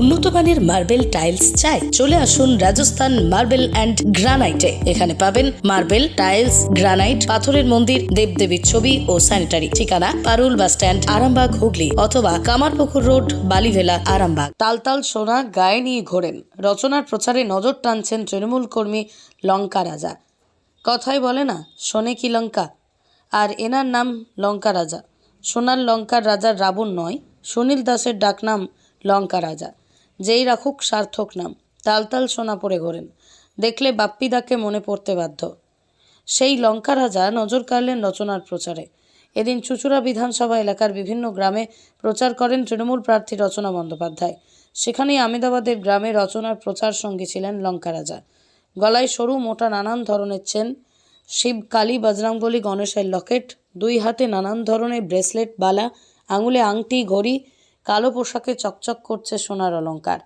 উন্নত মানের marble tiles চাই, চলে আসুন রাজস্থান মার্বেল অ্যান্ড গ্রানাইটে। এখানে পাবেন মার্বেল, টাইলস, গ্রানাইট, পাথরের মন্দির, দেবদেবীর ছবি ও স্যানিটারি। ঠিকানা, পারুল বাস স্ট্যান্ড, আরামবাগ, হুগলি অথবা কামারপুকুর রোড, বালিভেলা, আরামবাগ। তালতাল সোনা গায়ে নিয়ে ঘোরেন। রচনার প্রচারে নজর টানছেন তৃণমূল কর্মী লঙ্কা রাজা। কথাই বলে না, শোনে কি লঙ্কা? আর এনার নাম লঙ্কা রাজা। সোনার লঙ্কার রাজার রাবণ নয়, সুনীল দাসের ডাকনাম লঙ্কা রাজা। যেই রাখুক সার্থক নাম। তালতাল সোনা পরে ঘোরেন। দেখলে বাপ্পিদাকে মনে পড়তে বাধ্য। সেই লঙ্কা রাজা নজর কাড়লেন রচনার প্রচারে। এদিন চুচুড়া বিধানসভা এলাকার বিভিন্ন গ্রামে প্রচার করেন তৃণমূল প্রার্থী রচনা বন্দ্যোপাধ্যায়। সেখানেই আমেদাবাদের গ্রামে রচনার প্রচার সঙ্গী ছিলেন লঙ্কা রাজা। গলায় সরু মোটা নানান ধরনের চেন, শিব কালী বজরংবলী গণেশের লকেট, দুই হাতে নানান ধরনের ব্রেসলেট, বালা, আঙুলে আংটি, ঘড়ি কালো পোশাকে চকচক করছে সোনার অলঙ্কার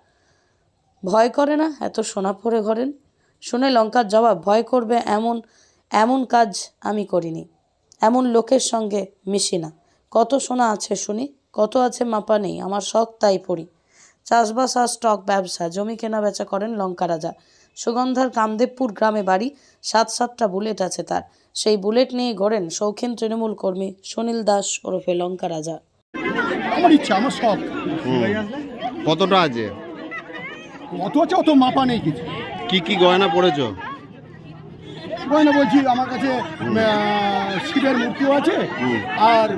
ভয় করে না এত সোনা পরে ঘরেন? শুনে লঙ্কার জবাব, ভয় করবে এমন এমন কাজ আমি করিনি। এমন লোকের সঙ্গে মিশি না। কত সোনা আছে শুনি, কত আছে মাপা নেই, আমার শখ তাই পড়ি। চাষবাস আর স্টক ব্যবসা, জমি কেনা বেচা করেন লঙ্কা রাজা। সুগন্ধার কামদেবপুর গ্রামে বাড়ি, সাত সাতটা বুলেট আছে তার। সেই বুলেট নিয়ে গড়েন শৌখিন তৃণমূল কর্মী সুনীল দাস ওরফে লঙ্কা রাজা। আমার ইচ্ছা আমার শখ। কতটা আছে? কত আছে অত মাপা নেই কিছু। কি কি গয়না পড়েছ? গয়না বলছি আমার কাছে শিবের মূর্তিও আছে আর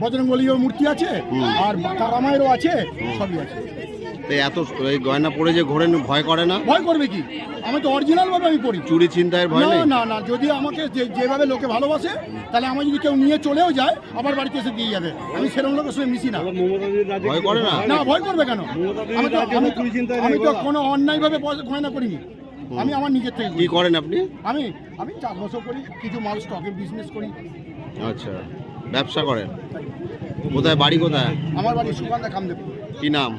বজরঙ্গলীয় মূর্তি আছে আর মাতা রামায়েরও আছে সবই আছে। তো এত এই গয়না পড়ে যে ঘোরেন ভয় করে না? ভয় করবে কি? আমি তো অরিজিনাল ভাবে আমি পড়ি। চুরি ছিনতাইয়ের ভয় না নেই? না না যদি আমাকে যে- যেভাবে লোকে ভালোবাসে তাহলে আমার যদি কেউ নিয়ে চলেও যায় আবার বাড়িতে এসে দিয়ে যাবে। আমি সেরকম লোকের সঙ্গে মিশি না। ভয় করে না? না ভয় করবে কেন? আমি তো আমি তো- আমি তো কোনো অন্যায়ভাবে পয়সা গয়না করিনি। আমি আমার নিজের থেকে কি করি। করেন আপনি? আমি আমি চাষবাসও করি কিছু মাল স্টকের বিজনেস করি। আচ্ছা। ব্যবসা করেন? কোথায়? বাড়ি কোথায়? আমার বাড়ি সুগন্ধা কামদেব কি নাম?